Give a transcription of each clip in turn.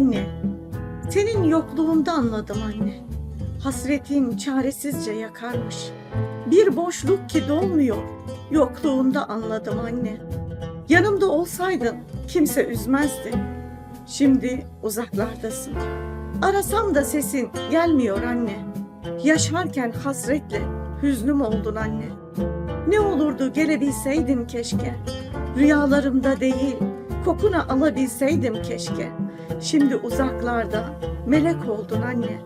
anne. Senin yokluğunda anladım anne. Hasretin çaresizce yakarmış. Bir boşluk ki dolmuyor. Yokluğunda anladım anne. Yanımda olsaydın kimse üzmezdi. Şimdi uzaklardasın. Arasam da sesin gelmiyor anne. Yaşarken hasretle hüznüm oldun anne. Ne olurdu gelebilseydin keşke. Rüyalarımda değil, kokunu alabilseydim keşke. Şimdi uzaklarda melek oldun anne.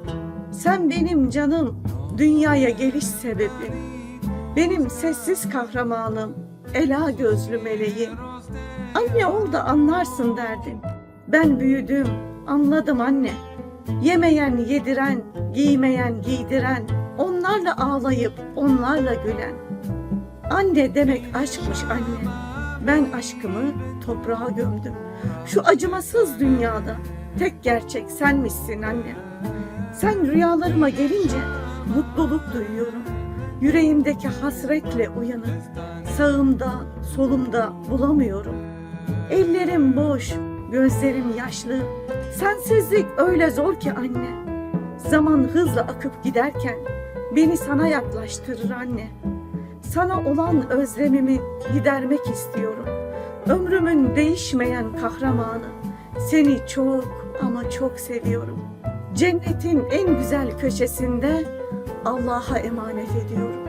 Sen benim canım, dünyaya geliş sebebim. Benim sessiz kahramanım, ela gözlü meleğim. Anne ol da anlarsın derdim. Ben büyüdüm, anladım anne. Yemeyen yediren, giymeyen giydiren, onlarla ağlayıp onlarla gülen. Anne demek aşkmış anne. Ben aşkımı toprağa gömdüm. Şu acımasız dünyada tek gerçek senmişsin anne. Sen rüyalarıma gelince mutluluk duyuyorum. Yüreğimdeki hasretle uyanıp sağımda, solumda bulamıyorum. Ellerim boş, gözlerim yaşlı. Sensizlik öyle zor ki anne. Zaman hızla akıp giderken beni sana yaklaştırır anne. Sana olan özlemimi gidermek istiyorum. Ömrümün değişmeyen kahramanı. Seni çok ama çok seviyorum. Cennetin en güzel köşesinde Allah'a emanet ediyorum.